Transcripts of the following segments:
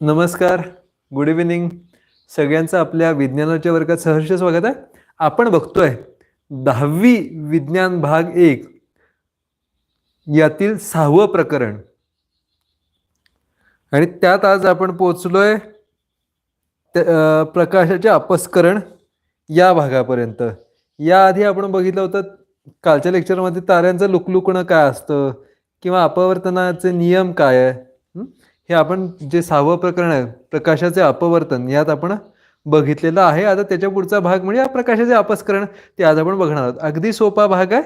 नमस्कार good evening सगळ्यांचं आपल्या विज्ञानाच्या वर्गात सहर्ष स्वागत आहे. आपण बघतोय दहावी विज्ञान भाग एक यातील सहावं प्रकरण. आणि त्यात आज आपण पोचलोय प्रकाशाचे अपस्करण या भागापर्यंत. याआधी आपण बघितलं होतं कालच्या लेक्चरमध्ये ताऱ्यांचं लुकलुकणं काय असतं किंवा अपवर्तनाचे नियम काय आहे? हे आपण जे सहावं प्रकरण आहे प्रकाशाचे अपवर्तन यात आपण बघितलेलं आहे. आता त्याच्या पुढचा भाग म्हणजे या प्रकाशाचे अपस्करण ते आज आपण बघणार आहोत. अगदी सोपा भाग आहे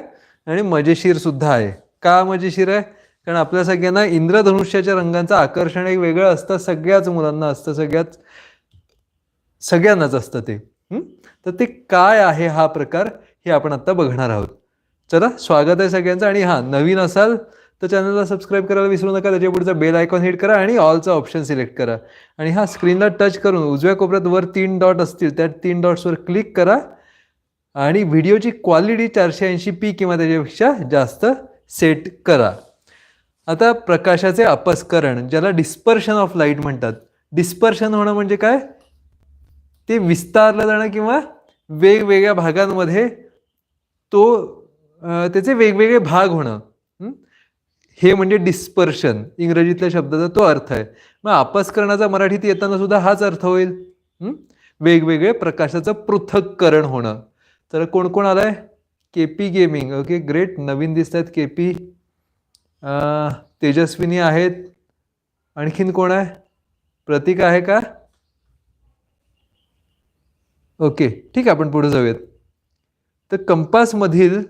आणि मजेशीर सुद्धा आहे. का मजेशीर आहे? कारण आपल्या सगळ्यांना इंद्रधनुष्याच्या रंगांचं आकर्षण एक वेगळं असतं. सगळ्याच मुलांना असतं सगळ्याच सगळ्यांनाच असतं ते. तर ते काय आहे हा प्रकार हे आपण आता बघणार आहोत. चला स्वागत आहे सगळ्यांचं. आणि हां नवीन असाल तर चॅनलला सबस्क्राईब करायला विसरू नका त्याच्या पुढचा बेल आयकॉन हिट करा आणि ऑलचा ऑप्शन सिलेक्ट करा. आणि हा स्क्रीनला टच करून उजव्या कोपऱ्यात वर तीन डॉट असतील त्या तीन डॉट्सवर क्लिक करा. आणि व्हिडिओची क्वालिटी चारशे ऐंशी पी किंवा त्याच्यापेक्षा जास्त सेट करा. आता प्रकाशाचे अपस्करण ज्याला डिस्पर्शन ऑफ लाइट म्हणतात. डिस्पर्शन होणं म्हणजे काय? ते विस्तारलं जाणं किंवा वेगवेगळ्या भागांमध्ये तो त्याचे वेगवेगळे भाग होणं. हे म्हणजे डिस्पर्शन इंग्रजीतल्या शब्दाचा तो अर्थ आहे. मग अपस्करणाचा मराठीत येताना सुद्धा हाच अर्थ होईल. वेगवेगळे प्रकाशाचं पृथक्करण होणं. तर कोण कोण आलाय? K P gaming. Okay great. नवीन दिसत आहेत के पी. तेजस्विनी आहेत. आणखीन कोण आहे? प्रतीक आहे का? ओके ठीक आहे आपण पुढे जाऊयात. तर कंपासमधील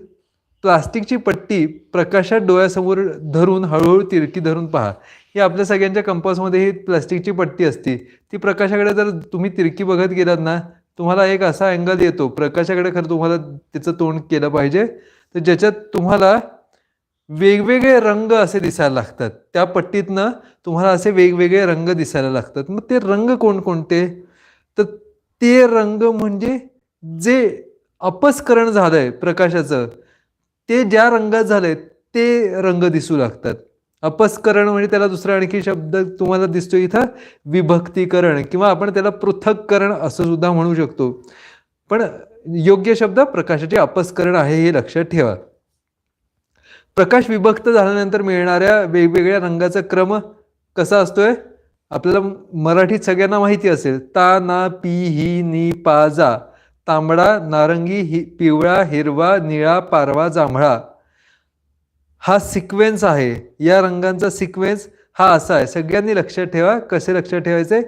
प्लास्टिकची पट्टी प्रकाशात डोळ्यासमोर धरून हळूहळू तिरकी धरून पहा. ही आपल्या सगळ्यांच्या कंपासमध्ये ही प्लास्टिकची पट्टी असते. ती प्रकाशाकडे जर तुम्ही तिरकी बघत गेलात ना तुम्हाला एक असा अँगल येतो. प्रकाशाकडे खरं तुम्हाला त्याचं तोंड केलं पाहिजे. तर ज्याच्यात तुम्हाला वेगवेगळे रंग असे दिसायला लागतात. त्या पट्टीतनं तुम्हाला असे वेगवेगळे रंग दिसायला लागतात. मग ते रंग कोणकोणते? तर ते रंग म्हणजे जे अपस्करण झालंय प्रकाशाचं ते ज्या रंगात झालेत ते रंग दिसू लागतात. अपस्करण म्हणजे त्याला दुसरा आणखी शब्द तुम्हाला दिसतो इथं विभक्तीकरण किंवा आपण त्याला पृथक्करण असं सुद्धा म्हणू शकतो. पण योग्य शब्द प्रकाशाचे अपस्करण आहे हे लक्षात ठेवा. प्रकाश विभक्त झाल्यानंतर मिळणाऱ्या वेगवेगळ्या रंगाचा क्रम कसा असतोय? आपल्याला मराठीत सगळ्यांना माहिती असेल ता ना पी ही नी पा जा. तांबडा नारंगी हि पिवळा हिरवा निळा पारवा जांभळा. हा सिक्वेन्स आहे. या रंगांचा सिक्वेन्स हा असा आहे. सगळ्यांनी लक्षात ठेवा. कसे लक्षात ठेवायचे?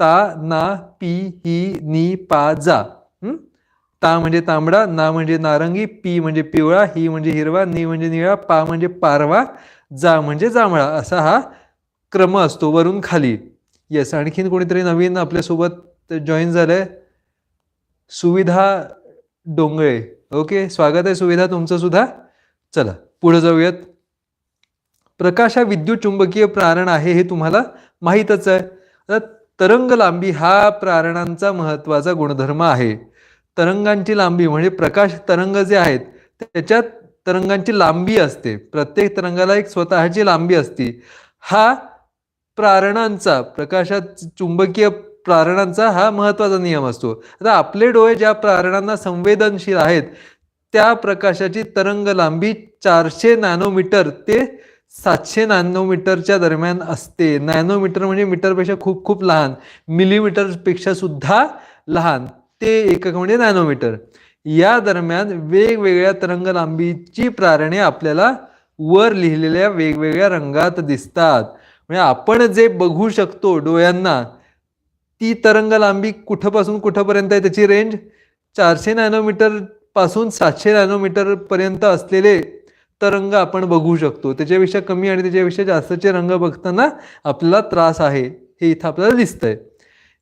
ता ना पी ही नी पा जा. ता म्हणजे तांबडा ना म्हणजे नारंगी पी म्हणजे पिवळा ही म्हणजे हिरवा नी म्हणजे निळा पा म्हणजे पारवा जा म्हणजे जांभळा. असा हा क्रम असतो वरून खाली. येस आणखीन कोणीतरी नवीन आपल्यासोबत जॉईन झालंय? सुविधा डोंगळे. ओके स्वागत आहे सुविधा तुमचं सुद्धा. चला पुढे जाऊयात. प्रकाश हा विद्युत चुंबकीय प्रारण आहे हे तुम्हाला माहीतच आहे. तरंग लांबी हा प्रारणांचा महत्त्वाचा गुणधर्म आहे. तरंगांची लांबी म्हणजे प्रकाश तरंग जे आहेत त्याच्यात तरंगांची लांबी असते. प्रत्येक तरंगाला एक स्वतःची लांबी असते. हा प्रारणांचा प्रकाशात चुंबकीय प्रारणांचा हा महत्त्वाचा नियम असतो. आता आपले डोळे ज्या प्रारणांना संवेदनशील आहेत त्या प्रकाशाची तरंग लांबी चारशे नॅनोमीटर ते सातशे नॅनोमीटरच्या दरम्यान असते. नॅनोमीटर म्हणजे मीटरपेक्षा खूप खूप लहान. मिलीमीटरपेक्षा सुद्धा लहान. ते एकक म्हणजे नॅनोमीटर. या दरम्यान वेगवेगळ्या तरंग लांबीची प्रारणे आपल्याला वर लिहिलेल्या वेगवेगळ्या रंगात दिसतात. म्हणजे आपण जे बघू शकतो डोळ्यांना ती तरंग लांबी कुठंपासून कुठंपर्यंत आहे त्याची रेंज चारशे नॅनोमीटरपासून सातशे नॅनोमीटर पर्यंत असलेले तरंग आपण बघू शकतो. त्याच्यापेक्षा कमी आणि त्याच्यापेक्षा जास्तचे रंग बघताना आपल्याला त्रास आहे. हे इथं आपल्याला दिसतंय.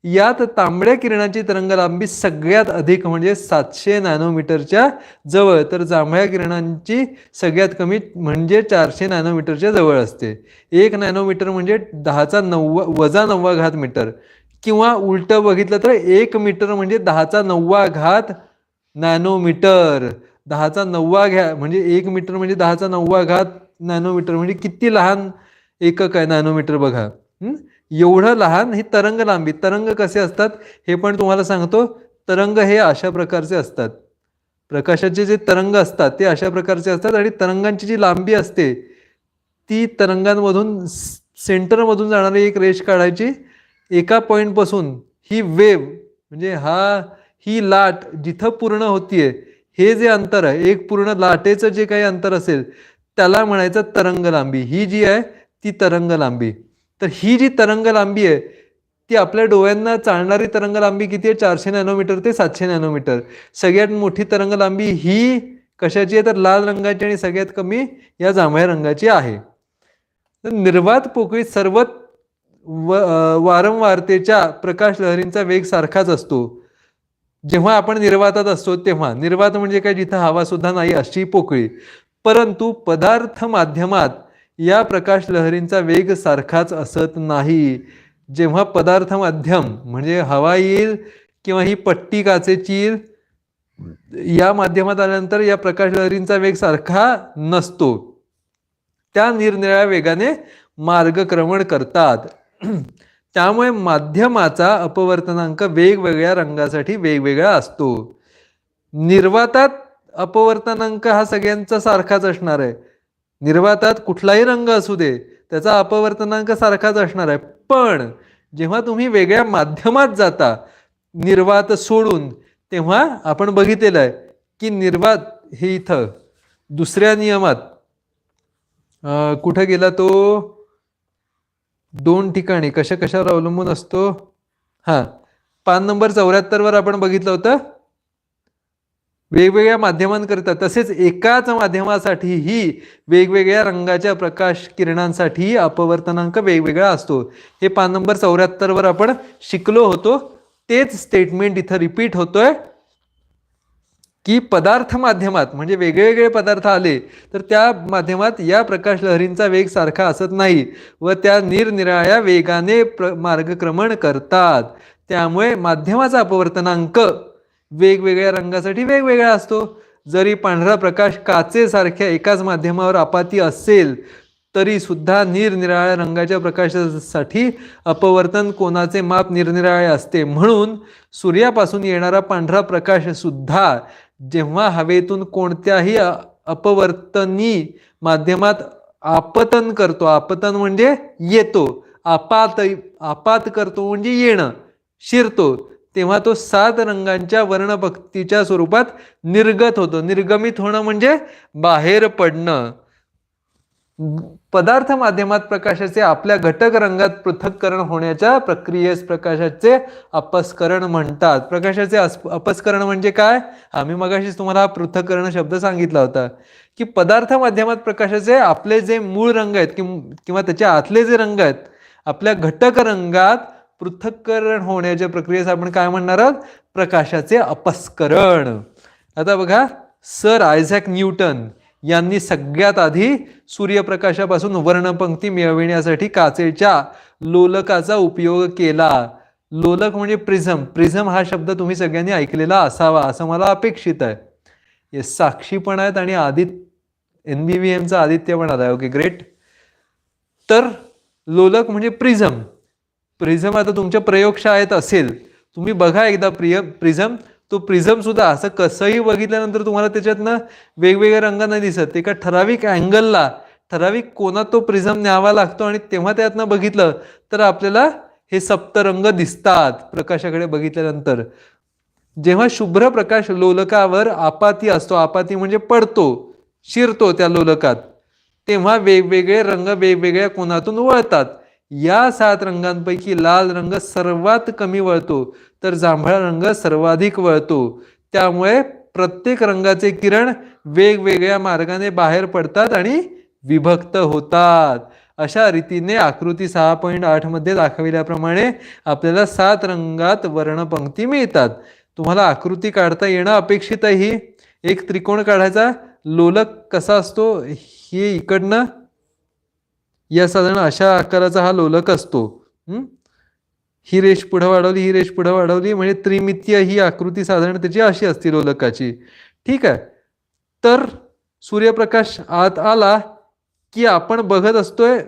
यात तांबड्या किरणाची तरंग लांबी सगळ्यात अधिक म्हणजे सातशे नॅनोमीटरच्या जवळ. तर जांभळ्या किरणांची सगळ्यात कमी म्हणजे चारशे नॅनोमीटरच्या जवळ असते. एक नॅनोमीटर म्हणजे दहाचा नव्वा वजा नव्वा घात मीटर किंवा उलटं बघितलं तर एक मीटर म्हणजे दहाचा नववा घात नॅनोमीटर. दहाचा नववा घ्या म्हणजे एक मीटर म्हणजे दहाचा नववा घात नॅनोमीटर. म्हणजे किती लहान एकक आहे नॅनोमीटर बघा. एवढं लहान ही तरंग लांबी तरंग कसे असतात? हे पण तुम्हाला सांगतो. तरंग हे अशा प्रकारचे असतात. प्रकाशाचे जे तरंग असतात ते अशा प्रकारचे असतात आणि तरंगांची जी लांबी असते ती तरंगांमधून स- सेंटरमधून जाणारी एक रेष काढायची एका पॉईंटपासून ही वेव म्हणजे हा ही लाट जिथं पूर्ण होतीये हे जे अंतर आहे एक पूर्ण लाटेचं जे काही अंतर असेल त्याला म्हणायचं तरंग लांबी. ही जी आहे ती तरंग लांबी. तर ही जी तरंग लांबी आहे ती आपल्या डोळ्यांना चालणारी तरंग लांबी किती आहे? चारशे नॅनोमीटर ते सातशे नॅनोमीटर. सगळ्यात मोठी तरंग लांबी ही कशाची आहे? तर लाल रंगाची आणि सगळ्यात कमी या जांभळ्या रंगाची आहे. तर निर्वात पोकळीत सर्वात व वारंवारतेच्या प्रकाश लहरींचा वेग सारखाच असतो. जेव्हा आपण निर्वातात असतो तेव्हा. निर्वात म्हणजे काय? जिथं हवा सुद्धा नाही अशी पोकळी. परंतु पदार्थ माध्यमात या प्रकाश लहरींचा वेग सारखाच असत नाही. जेव्हा पदार्थ माध्यम म्हणजे हवा येईल किंवा ही पट्टी काचेची येईल या माध्यमात आल्यानंतर या प्रकाश लहरींचा वेग सारखा नसतो. त्या निरनिराळ्या वेगाने मार्गक्रमण करतात. त्यामुळे माध्यमाचा अपवर्तनांक वेगवेगळ्या रंगासाठी वेगवेगळा असतो. निर्वातात अपवर्तनांक हा सगळ्यांचा सारखाच असणार आहे. निर्वातात कुठलाही रंग असू दे त्याचा अपवर्तनांक सारखाच असणार आहे. पण जेव्हा तुम्ही वेगळ्या माध्यमात जाता निर्वात सोडून तेव्हा आपण बघितलेलं आहे की निर्वात हे इथं दुसऱ्या नियमात कुठं गेला तो? दोन ठिकाणी. कशा कशावर अवलंबून असतो? हां. पान नंबर चौऱ्याहत्तरवर आपण बघितलं होतं. वेगवेगळ्या माध्यमांकरिता तसेच एकाच माध्यमासाठीही वेगवेगळ्या रंगाच्या प्रकाश किरणांसाठी अपवर्तनांक वेगवेगळा असतो. हे पान नंबर चौऱ्याहत्तरवर आपण शिकलो होतो. तेच स्टेटमेंट इथं रिपीट होतोय. की पदार्थ माध्यमात म्हणजे वेगवेगळे पदार्थ आले तर त्या माध्यमात या प्रकाश लहरींचा वेग सारखा असत नाही व त्या निरनिराळ्या वेगाने प्र मार्गक्रमण करतात. त्यामुळे माध्यमाचा अपवर्तनांक वेगवेगळ्या रंगासाठी वेगवेगळा असतो. जरी पांढरा प्रकाश काचेसारख्या एकाच माध्यमावर आपाती असेल तरी सुद्धा निरनिराळ्या रंगाच्या प्रकाशासाठी अपवर्तन कोणाचे माप निरनिराळे असते. म्हणून सूर्यापासून येणारा पांढरा प्रकाश सुद्धा जेव्हा हवेतून कोणत्याही अपवर्तनी माध्यमात आपतन करतो. आपतन म्हणजे येतो. आपात आपात करतो म्हणजे येणं शिरतो. तेव्हा तो सात रंगांच्या वर्णभक्तीच्या स्वरूपात निर्गत होतो. निर्गमित होणं म्हणजे बाहेर पडणं. पदार्थ माध्यमात प्रकाशाचे आपल्या घटक रंगात पृथक्करण होण्याच्या प्रक्रियेस प्रकाशाचे अपस्करण म्हणतात. प्रकाशाचे अपस्करण म्हणजे काय? आम्ही मगाशीच तुम्हाला हा पृथक्करण शब्द सांगितला होता की पदार्थ माध्यमात प्रकाशाचे आपले जे मूळ रंग आहेत किंव- किंवा त्याच्या आतले जे रंग आहेत आपल्या घटक रंगात पृथक्करण होण्याच्या प्रक्रियेस आपण काय म्हणणार आहोत? प्रकाशाचे अपस्करण. आता बघा सर आयझॅक न्यूटन यांनी सगळ्यात आधी सूर्यप्रकाशापासून वर्णपंक्ती मिळविण्यासाठी काचेच्या लोलकाचा उपयोग केला. लोलक म्हणजे प्रिझम. प्रिझम हा शब्द तुम्ही सगळ्यांनी ऐकलेला असावा असं मला अपेक्षित आहे. हे साक्षी पण आहेत आणि आदित्य एन बी व्ही एमचा आदित्य पण आलाय ओके ग्रेट. तर लोलक म्हणजे प्रिझम. प्रिझम आता तुमच्या प्रयोगशाळेत असेल. तुम्ही बघा एकदा प्रिय प्रिझम. तो प्रिझम सुद्धा असं कसंही बघितल्यानंतर तुम्हाला त्याच्यातनं वेगवेगळे रंग नाही दिसत. एका ठराविक अँगलला ठराविक कोणात तो प्रिझम न्यावा लागतो आणि तेव्हा त्यातनं बघितलं तर आपल्याला हे सप्तरंग दिसतात प्रकाशाकडे बघितल्यानंतर. जेव्हा शुभ्र प्रकाश लोलकावर आपाती असतो आपाती म्हणजे पडतो शिरतो त्या लोलकात तेव्हा वेगवेगळे रंग वेगवेगळ्या कोणातून वळतात. या सात रंगांपैकी लाल रंग सर्वात कमी वळतो तर जांभळा रंग सर्वाधिक वळतो. त्यामुळे प्रत्येक रंगाचे किरण वेगवेगळ्या मार्गाने बाहेर पडतात आणि विभक्त होतात. अशा रीतीने आकृती सहा पॉईंट आठमध्ये दाखविल्याप्रमाणे आपल्याला सात रंगात वर्णपंक्ती मिळतात. तुम्हाला आकृती काढता येणं अपेक्षित आहे एक त्रिकोण काढायचा. लोलक कसा असतो हे इकडनं या साधारण अशा आकाराचा हा लोलक असतो. ही? रेष पुढं वाढवली ही रेष पुढं वाढवली म्हणजे त्रिमितीय ही आकृती साधारण त्याची अशी असते लोलकाची. ठीक आहे? तर सूर्यप्रकाश आत आला की आपण बघत असतोय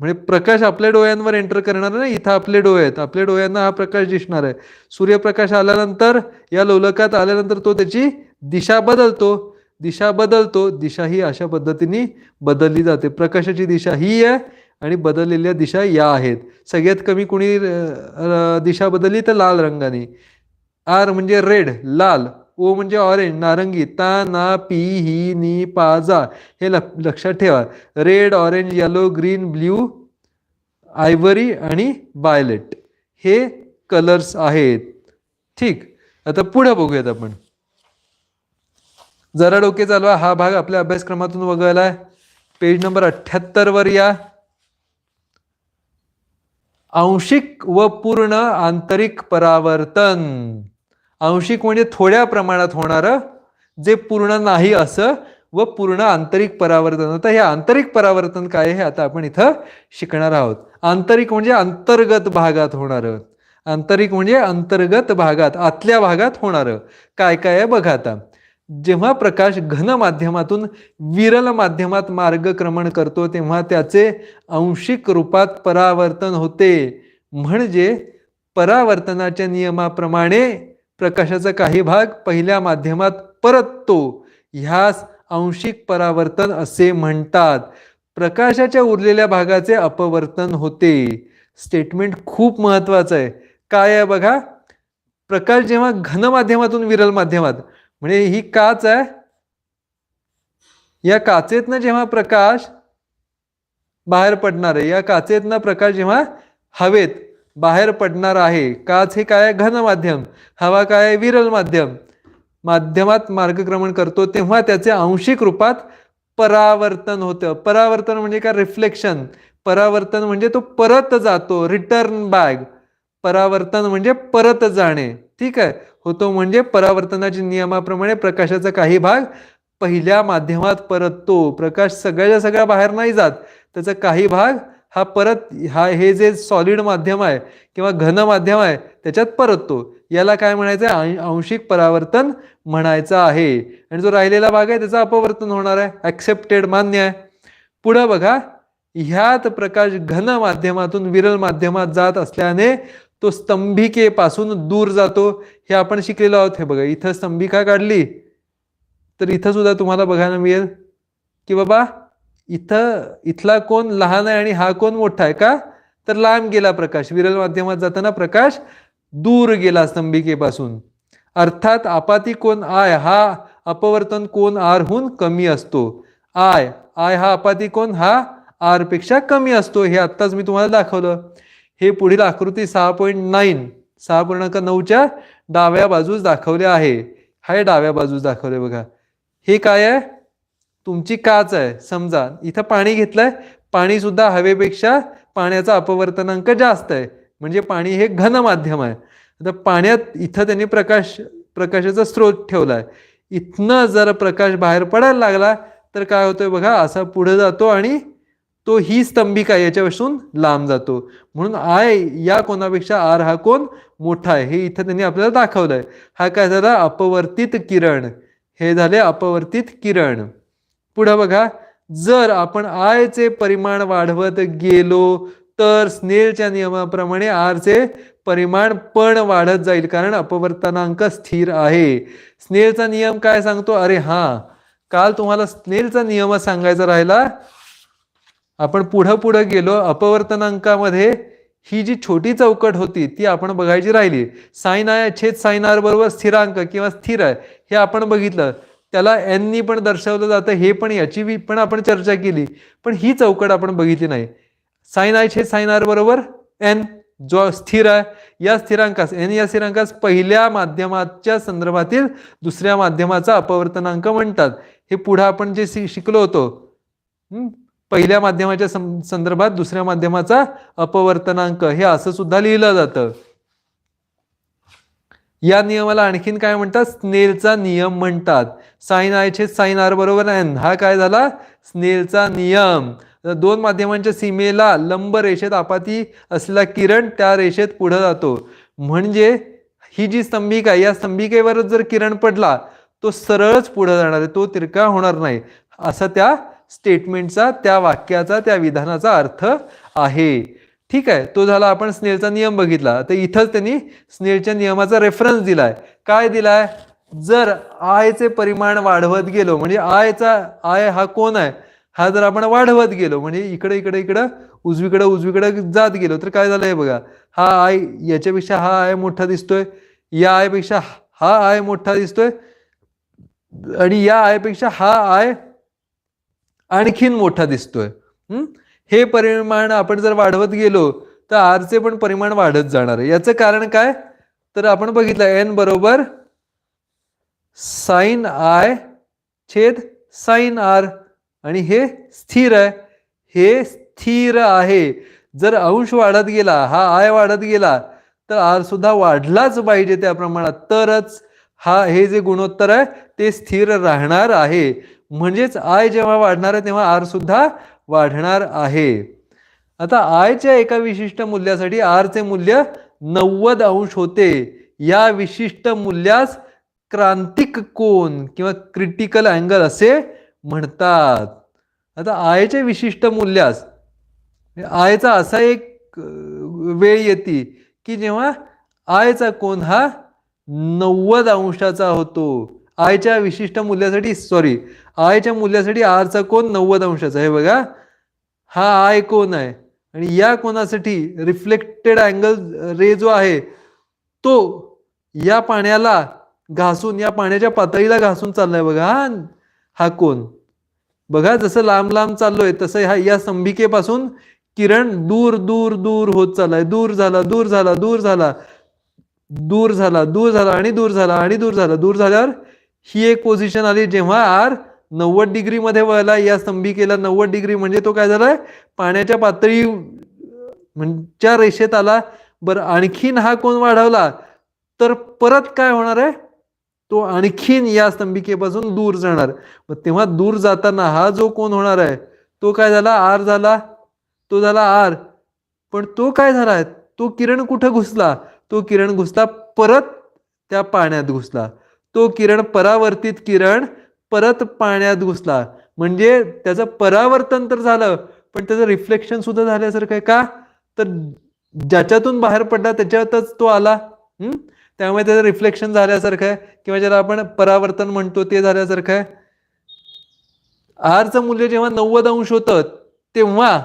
म्हणजे प्रकाश आपल्या डोळ्यांवर एंटर करणार नाही इथं आपले डोळे आहेत. आपल्या डोळ्यांना हा प्रकाश दिसणार आहे. सूर्यप्रकाश आल्यानंतर या लोलकात आल्यानंतर तो त्याची दिशा बदलतो. दिशा बदलतो. दिशा ही अशा पद्धतीने बदलली जाते. प्रकाशाची दिशा ही आहे आणि बदललेल्या दिशा या आहेत. सगळ्यात कमी कुणी दिशा बदलली तर लाल रंगाने. आर म्हणजे रेड लाल. ओ म्हणजे ऑरेंज नारंगी. ता ना पी ही नी पा जा. हे लक्षात ठेवा. Red orange yellow green blue ivory आणि बायलेट हे कलर्स आहेत. ठीक. आता पुढे बघूयात आपण. जरा डोके चालवा. हा भाग आपल्या अभ्यासक्रमातून वगळलाय. पेज नंबर अठ्ठ्याहत्तर वर या. आंशिक व पूर्ण आंतरिक परावर्तन. आंशिक म्हणजे थोड्या प्रमाणात होणारं जे पूर्ण नाही असं व पूर्ण आंतरिक परावर्तन. आता हे आंतरिक परावर्तन काय हे आता आपण इथं शिकणार आहोत. आंतरिक म्हणजे अंतर्गत भागात होणारं. आंतरिक म्हणजे अंतर्गत भागात आतल्या भागात होणारं. काय काय आहे बघा आता. जेव्हा प्रकाश घन माध्यमातून विरल माध्यमात मार्गक्रमण करतो तेव्हा त्याचे आंशिक रूपात परावर्तन होते. म्हणजे परावर्तनाच्या नियमाप्रमाणे प्रकाशाचा काही भाग पहिल्या माध्यमात परततो. ह्यास आंशिक परावर्तन असे म्हणतात. प्रकाशाच्या उरलेल्या भागाचे अपवर्तन होते. स्टेटमेंट खूप महत्वाचं आहे. काय आहे बघा? प्रकाश जेव्हा घन माध्यमातून विरल माध्यमात म्हणजे ही काच आहे. या काचेतनं जेव्हा प्रकाश बाहेर पडणार आहे या काचेतनं प्रकाश जेव्हा हवेत बाहेर पडणार आहे काच हे काय घन माध्यम. हवा काय विरल माध्यम. माध्यमात मार्गक्रमण करतो तेव्हा त्याचे आंशिक रूपात परावर्तन होतं. परावर्तन म्हणजे काय? रिफ्लेक्शन. परावर्तन म्हणजे तो परत जातो. Return back. परावर्तन म्हणजे परत जाणे. ठीक आहे? होतो म्हणजे परावर्तनाच्या नियमाप्रमाणे प्रकाशाचा काही भाग पहिल्या माध्यमात परततो. प्रकाश सगळ्याच्या सगळ्या बाहेर नाही जात. त्याचा काही भाग हा परत हा हे जे सॉलिड माध्यम आहे किंवा घन माध्यम आहे त्याच्यात परततो. याला काय म्हणायचं आहे? आंशिक परावर्तन म्हणायचं आहे. आणि जो राहिलेला भाग आहे त्याचा अपवर्तन होणार आहे. ॲक्सेप्टेड मान्य आहे. पुढं बघा ह्यात प्रकाश घन माध्यमातून विरल माध्यमात जात असल्याने तो स्तंभिकेपासून दूर जातो हे आपण शिकलेलो आहोत. हे बघा इथं स्तंभिका काढली तर इथं सुद्धा तुम्हाला बघायला मिळेल की बाबा इथं इथला कोण लहान आहे आणि हा कोण मोठा आहे का? तर लांब गेला प्रकाश विरल माध्यमात जाताना प्रकाश दूर गेला स्तंभिकेपासून. अर्थात आपाती कोण आय हा अपवर्तन कोण आरहून कमी असतो. आय आय हा आपाती कोण हा आरपेक्षा कमी असतो हे आत्ताच मी तुम्हाला दाखवलं. हे पुढील आकृती सहा पॉईंट नाईन सहा पूर्णांक नऊच्या डाव्या बाजूस दाखवले आहे. हाय डाव्या बाजूस दाखवले बघा. हे काय आहे? तुमची काच आहे. समजा इथं पाणी घेतलंय. पाणी सुद्धा हवेपेक्षा पाण्याचा अपवर्तनांक जास्त आहे. म्हणजे पाणी हे घन माध्यम आहे. आता पाण्यात इथं त्यांनी प्रकाश प्रकाशाचा स्रोत ठेवलाय. इथनं जर प्रकाश बाहेर पडायला लागला तर काय होतोय बघा? असा पुढे जातो आणि तो ही स्तंभिका याच्यापासून लांब जातो. म्हणून आय या कोणापेक्षा आर हा कोण? मोठा आहे. हे इथं त्यांनी आपल्याला दाखवलंय. हा काय झाला? अपवर्तित किरण. हे झाले अपवर्तित किरण. पुढं बघा. जर आपण आयचे परिमाण वाढवत गेलो तर स्नेलच्या नियमाप्रमाणे आरचे परिमाण पण वाढत जाईल. कारण अपवर्तनांक स्थिर आहे. स्नेलचा नियम काय सांगतो? अरे हां. काल तुम्हाला स्नेलचा नियम सांगायचा राहिला. आपण पुढं पुढं गेलो अपवर्तनांकामध्ये ही जी छोटी चौकट होती ती आपण बघायची राहिली. साईन आय छेद साईन आर बरोबर स्थिरांक किंवा स्थिर आहे हे आपण बघितलं. त्याला एननी पण दर्शवलं जातं हे पण याची पण आपण चर्चा केली. पण ही चौकट आपण बघितली नाही. साईन आय छेद साईन आर बरोबर एन जो स्थिर आहे या स्थिरांकास एन या स्थिरांकास पहिल्या माध्यमाच्या संदर्भातील दुसऱ्या माध्यमाचा अपवर्तनांक म्हणतात. हे पुढे आपण जे शिकलो होतो. पहिल्या माध्यमाच्या संदर्भात दुसऱ्या माध्यमाचा अपवर्तनांक हे असं सुद्धा लिहिलं जातं. या नियमाला आणखीन काय म्हणतात? स्नेलचा नियम म्हणतात. साईन आयचे साईन आर बरोबर एन हा काय झाला? स्नेलचा नियम. दोन माध्यमांच्या सीमेला लंब रेषेत आपाती असलेला किरण त्या रेषेत पुढे जातो. म्हणजे ही जी स्तंभिका आहे, या स्तंभिकेवरच जर किरण पडला तो सरळच पुढे जाणार आहे. तो तिरका होणार नाही. असं त्या स्टेटमेंटचा त्या वाक्याचा त्या विधानाचा अर्थ आहे. ठीक आहे? तो झाला आपण स्नेलचा नियम बघितला. तर इथंच त्यांनी स्नेलच्या नियमाचा रेफरन्स दिलाय. काय दिलाय? जर आयचे परिमाण वाढवत गेलो म्हणजे आयचा आय हा कोण आहे? हा जर आपण वाढवत गेलो म्हणजे इकडे इकडे इकडं उजवीकडे उजवीकडे जात गेलो तर काय झालंय बघा? हा आय याच्यापेक्षा हा आय मोठा दिसतोय. या आयपेक्षा हा आय मोठा दिसतोय. आणि या आयपेक्षा हा आय आणखीन मोठा दिसतोय. हे? परिमाण आपण जर वाढवत गेलो तर आरचे पण परिमाण वाढत जाणार आहे. याचं कारण काय? तर आपण बघितलं एन बरोबर साईन आय छेद साईन आर आणि हे स्थिर आहे. हे स्थिर आहे. जर अंश वाढत गेला हा आय वाढत गेला तर आर सुद्धा वाढलाच पाहिजे त्या प्रमाणात. तरच हा हे जे गुणोत्तर आहे ते स्थिर राहणार आहे. म्हणजेच आय जेव्हा वाढणार आहे तेव्हा आर सुद्धा वाढणार आहे. आता आयच्या एका विशिष्ट मूल्यासाठी आरचे मूल्य नव्वद अंश होते. या विशिष्ट मूल्यास क्रांतिक कोन किंवा क्रिटिकल अँगल असे म्हणतात. आता आयच्या विशिष्ट मूल्यास आयचा असा एक वेळ येते की जेव्हा आयचा कोन हा नव्वद अंशाचा होतो. आयच्या विशिष्ट मूल्यासाठी सॉरी आयच्या मूल्यासाठी आरचा कोण नव्वद अंशाचा आहे बघा. हा आय कोण आहे. आणि या कोणासाठी रिफ्लेक्टेड अँगल रे जो आहे तो या पाण्याला घासून या पाण्याच्या पातळीला घासून चाललाय बघा. हा कोण बघा जसं लांब लांब चाललोय तसं ह्या या संभिकेपासून किरण दूर दूर दूर होत चाललाय. दूर झाला दूर झाला दूर झाला. दूर झाला दूर झाला आणि दूर झाला आणि दूर झाला. दूर झाल्यावर ही एक पोझिशन आली जेव्हा आर नव्वद डिग्रीमध्ये वळला या स्तंभिकेला नव्वद डिग्री म्हणजे तो काय झालाय? पाण्याच्या पातळी च्या रेषेत आला. बरं आणखीन हा कोण वाढवला? तर परत काय होणार आहे? तो आणखीन या स्तंभिकेपासून दूर जाणार. मग तेव्हा दूर जाताना हा जो कोण होणार आहे तो काय झाला? आर झाला. तो झाला आर. पण तो काय झाला? तो किरण कुठं घुसला? तो किरण घुसला परत त्या पाण्यात घुसला. तो किरण परावर्तित किरण परत पाण्यात घुसला. म्हणजे त्याचं परावर्तन तर झालं पण त्याचं रिफ्लेक्शन सुद्धा झाल्यासारखं आहे का? तर ज्याच्यातून बाहेर पडला त्याच्यातच तो आला. हम्म? त्यामुळे त्याचं रिफ्लेक्शन झाल्यासारखं आहे. किंवा ज्याला आपण परावर्तन म्हणतो ते झाल्यासारखं आहे. आरचं मूल्य जेव्हा नव्वद अंश होतं तेव्हा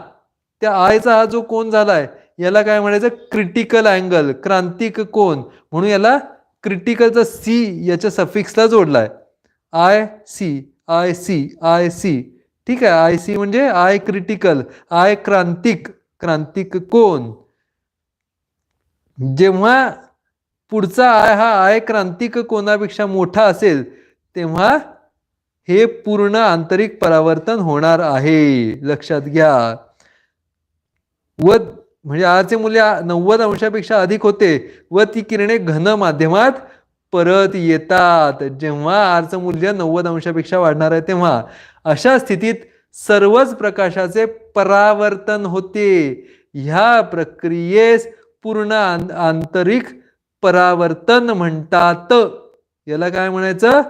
त्या आयचा हा जो कोण झालाय याला काय म्हणायचं? क्रिटिकल अँगल क्रांतिक कोण म्हणून याला क्रिटिकलचा सी याच्या सफिक्सला जोडलाय. I C I C I C. ठीक आहे आय सी म्हणजे आय क्रिटिकल आय क्रांतिक. क्रांतिक कोण? जेव्हा पुढचा आय हा आय क्रांतिक कोणापेक्षा मोठा असेल तेव्हा हे पूर्ण आंतरिक परावर्तन होणार आहे. लक्षात घ्या. व म्हणजे आरचे मूल्य नव्वद अंशापेक्षा अधिक होते. व ती किरणे घन माध्यमात परत येतात. जेव्हा आरचं मूल्य नव्वद अंशापेक्षा वाढणार आहे तेव्हा अशा स्थितीत सर्वच प्रकाशाचे परावर्तन होते. ह्या प्रक्रियेस पूर्ण आंतरिक परावर्तन म्हणतात. याला काय म्हणायचं?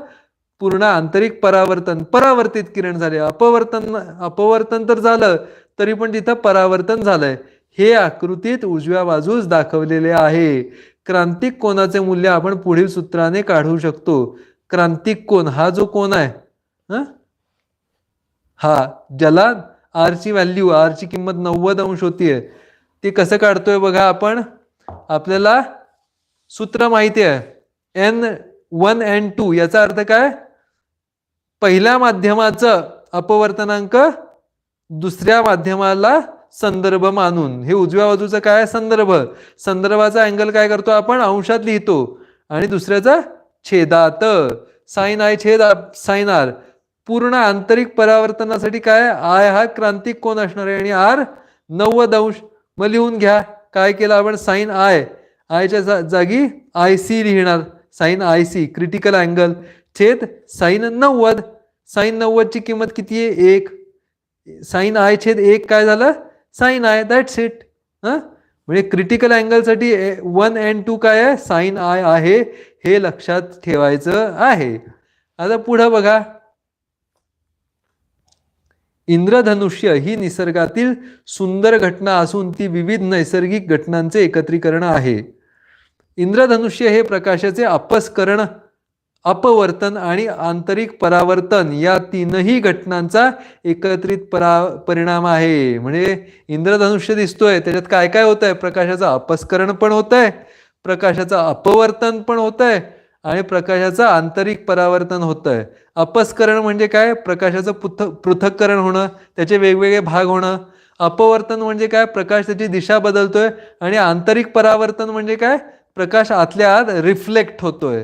पूर्ण आंतरिक परावर्तन. परावर्तित किरण झाले. अपवर्तन अपवर्तन तर झालं तरी पण तिथं परावर्तन झालंय. हे आकृतीत उजव्या बाजूस दाखवलेले आहे. क्रांतिक कोणाचे मूल्य आपण पुढील सूत्राने काढू शकतो? क्रांतिक कोण? हा जो कोण आहे हं? हा ज्याला आरची व्हॅल्यू आरची किंमत नव्वद अंश होतीये. ते कसं काढतोय बघा आपण? आपल्याला सूत्र माहिती आहे. एन वन एन टू याचा अर्थ काय? पहिल्या माध्यमाचं अपवर्तनांक दुसऱ्या माध्यमाला संदर्भ मानून. हे उजव्या बाजूचं काय आहे? संदर्भ. संदर्भाचा अँगल काय करतो आपण? अंशात लिहितो. आणि दुसऱ्याचा छेदात. साईन आय छेद साईन आर पूर्ण आंतरिक परावर्तनासाठी काय? आय हा क्रांतिक कोण असणार आहे. आणि आर नव्वद अंश. मग लिहून घ्या. काय केलं आपण? साईन आय आयच्या जा जागी आय सी लिहिणार. Sine I C critical angle छेद साईन नव्वद. साईन नव्वदची किंमत किती आहे? एक. साईन आय छेद एक काय झालं? साईन आय दॅट्स इट हां? म्हणजे क्रिटिकल अँगलसाठी वन अँड टू काय आहे? साईन आय आहे. हे लक्षात ठेवायचं आहे. आता पुढं बघा. इंद्रधनुष्य ही निसर्गातील सुंदर घटना असून ती विविध नैसर्गिक घटनांचे एकत्रीकरण आहे. इंद्रधनुष्य हे प्रकाशाचे अपस्करण अपवर्तन आणि आंतरिक परावर्तन या तीनही घटनांचा एकत्रित परा परिणाम आहे. म्हणजे इंद्रधनुष्य दिसतोय. त्याच्यात काय काय होत आहे प्रकाशाचं अपस्करण पण होत आहे प्रकाशाचं अपवर्तन पण होत आहे आणि प्रकाशाचं आंतरिक परावर्तन होत आहे अपस्करण म्हणजे काय? प्रकाशाचं पृथक पृथक्करण होणं त्याचे वेगवेगळे भाग होणं. अपवर्तन म्हणजे काय? प्रकाश त्याची दिशा बदलतोय आणि आंतरिक परावर्तन म्हणजे काय? प्रकाश आतल्या आत रिफ्लेक्ट होतोय.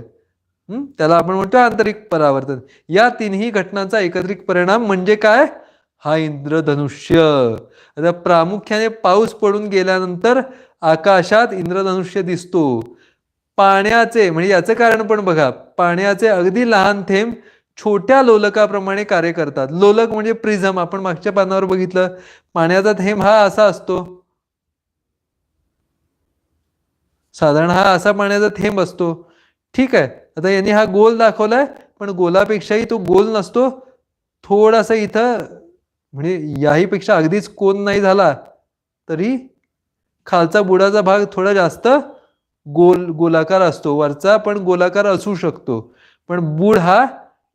त्याला आपण म्हणतो आंतरिक परावर्तन. या तिन्ही घटनांचा एकत्रित परिणाम म्हणजे काय? हा इंद्रधनुष्य. आता प्रामुख्याने पाऊस पडून गेल्यानंतर आकाशात इंद्रधनुष्य दिसतो. पाण्याचे म्हणजे याचं कारण पण बघा पाण्याचे अगदी लहान थेंब छोट्या लोलकाप्रमाणे कार्य करतात. लोलक म्हणजे प्रिझम आपण मागच्या पानावर बघितलं. पाण्याचा थेंब हा असा असतो. साधारण हा असा पाण्याचा थेंब असतो. ठीक आहे. आता यांनी हा गोल दाखवलाय पण गोलापेक्षाही तो गोल नसतो. थोडासा इथं म्हणजे याहीपेक्षा अगदीच कोण नाही झाला तरी खालचा बुडाचा भाग थोडा जास्त गोल गोलाकार असतो. वरचा पण गोलाकार असू शकतो. पण बुड हा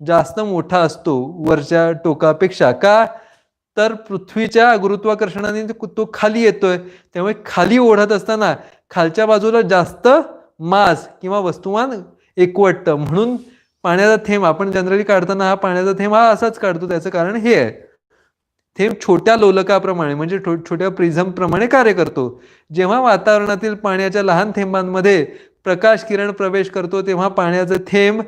जास्त मोठा असतो वरच्या टोकापेक्षा. का? तर पृथ्वीच्या गुरुत्वाकर्षणाने तो- तो खाली येतोय. त्यामुळे खाली ओढत असताना खालच्या बाजूला जास्त मास किंवा वस्तुमान एकवटतं. म्हणून पाण्याचा थेंब आपण जनरली काढताना हा पाण्याचा थेंब हा असाच काढतो. त्याचं कारण हे आहे. थेंब छोट्या लोलकाप्रमाणे म्हणजे छोट्या प्रिझमप्रमाणे कार्य करतो. जेव्हा वातावरणातील पाण्याच्या लहान थेंबांमध्ये प्रकाश किरण प्रवेश करतो तेव्हा पाण्याचे थेंब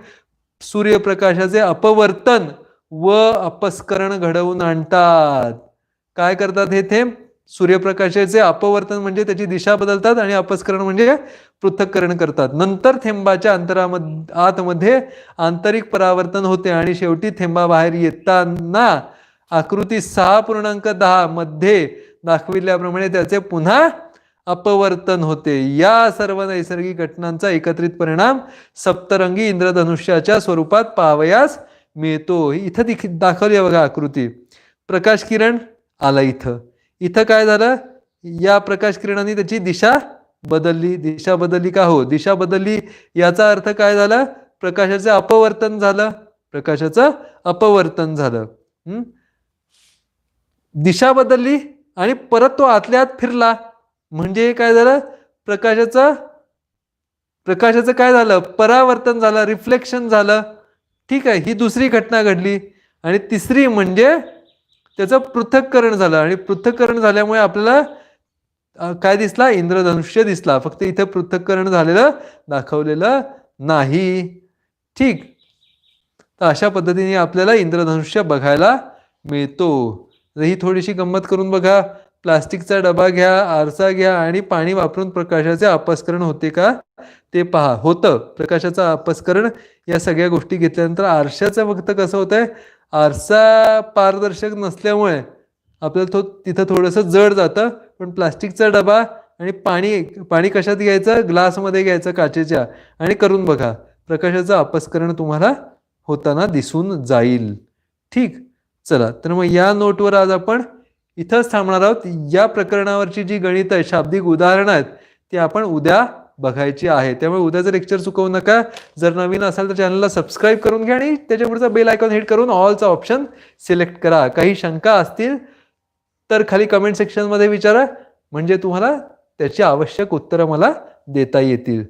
सूर्यप्रकाशाचे अपवर्तन व अपस्करण घडवून आणतात. काय करतात हे थेंब? सूर्यप्रकाशाचे अपवर्तन म्हणजे त्याची दिशा बदलतात आणि अपस्करण म्हणजे पृथक्करण करतात. नंतर थेंबाच्या अंतरामध्ये आतमध्ये आंतरिक परावर्तन होते आणि शेवटी थेंबाबाहेर येताना आकृती सहा पूर्णांक दहा मध्ये दाखविल्याप्रमाणे त्याचे पुन्हा अपवर्तन होते. या सर्व नैसर्गिक घटनांचा एकत्रित परिणाम सप्तरंगी इंद्रधनुष्याच्या स्वरूपात पाहावयास मिळतो. इथं देखील दाखवली आहे बघा आकृती. प्रकाश किरण आला इथं. इथं काय झालं? या प्रकाश किरणाने त्याची दिशा बदलली दिशा बदलली का हो? दिशा बदलली याचा अर्थ काय झाला? प्रकाशाचं अपवर्तन झालं. प्रकाशाचं अपवर्तन झालं. दिशा बदलली आणि परत तो आतल्या आत फिरला. म्हणजे काय झालं? प्रकाशाचं प्रकाशाचं काय झालं? परावर्तन झालं रिफ्लेक्शन झालं. ठीक आहे ही दुसरी घटना घडली. आणि तिसरी म्हणजे त्याचं पृथक्करण झालं. आणि पृथक्करण झाल्यामुळे आपल्याला काय दिसला? इंद्रधनुष्य दिसला. फक्त इथं पृथक्करण झालेलं दाखवलेलं नाही. ठीक. तर अशा पद्धतीने आपल्याला इंद्रधनुष्य बघायला मिळतो. तर ही थोडीशी गंमत करून बघा. प्लास्टिकचा डबा घ्या आरसा घ्या आणि पाणी वापरून प्रकाशाचे अपस्करण होते का? ते पहा. होतं. प्रकाशाचं अपस्करण या सगळ्या गोष्टी घेतल्यानंतर आरशाचं फक्त कसं होतंय? आहे आरसा पारदर्शक नसल्यामुळे आपल्याला तो तिथं थोडंसं जड जातं. पण प्लास्टिकचा डबा आणि पाणी पाणी कशात घ्यायचं? ग्लासमध्ये घ्यायचं काचेच्या. आणि करून बघा प्रकाशाचं अपस्करण तुम्हाला होताना दिसून जाईल. ठीक? चला तर मग या नोटवर आज आपण इथंच थांबणार आहोत. या प्रकरणावरची जी गणित आहे शाब्दिक उदाहरणं आहेत ती आपण उद्या बघायची आहे. त्यामुळे उद्याचं लेक्चर चुकवू नका. जर नवीन असाल तर चॅनलला सबस्क्राईब करून घ्या आणि त्याच्या पुढचा बेल आयकॉन हिट करून ऑलचा ऑप्शन सिलेक्ट करा. काही शंका असतील तर खाली कमेंट सेक्शनमध्ये विचारा. म्हणजे तुम्हाला त्याची आवश्यक उत्तरं मला देता येतील.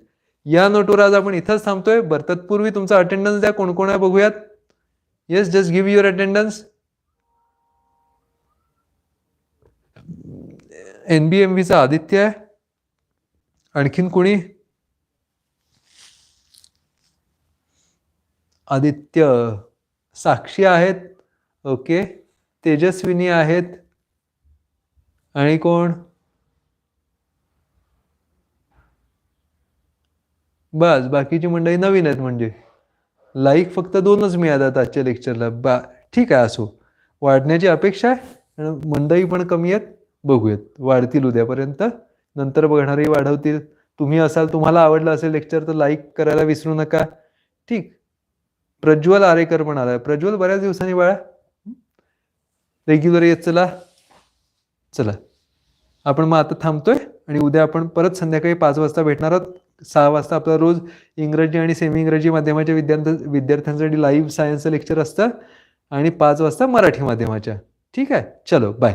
या नोटवर आज आपण इथंच थांबतोय. बर तत्पूर्वी तुमचा अटेंडन्स द्या. कोण आहे बघूयात. Yes just give your attendance N B M व्हीचा Aditya आहे. आणखीन कोणी? आदित्य. साक्षी आहेत. ओके तेजस्विनी आहेत. आणि कोण? बस बाकीची मंडळी नवीन आहेत म्हणजे. लाईक फक्त दोनच मिळातात आजच्या लेक्चरला बा ठीक आहे असो. वाढण्याची अपेक्षा आहे आणि मंडळी पण कमी आहेत. बघूयात. वाढतील उद्यापर्यंत. नंतर बघणारही वाढवतील. तुम्ही असाल तुम्हाला आवडलं असेल लेक्चर तर लाईक करायला विसरू नका. ठीक. प्रज्वल आरेकर पण आलाय. प्रज्वल बऱ्याच दिवसांनी बाळा. रेग्युलर येत चला. चला. आपण मग आता थांबतोय आणि उद्या आपण परत संध्याकाळी पाच वाजता भेटणार आहोत. सहा वाजता आपला रोज इंग्रजी आणि सेमी इंग्रजी माध्यमाच्या विद्यार्थ्यां विद्यार्थ्यांसाठी लाईव्ह सायन्सचं लेक्चर असतं आणि पाच वाजता मराठी माध्यमाच्या. ठीक आहे? चलो बाय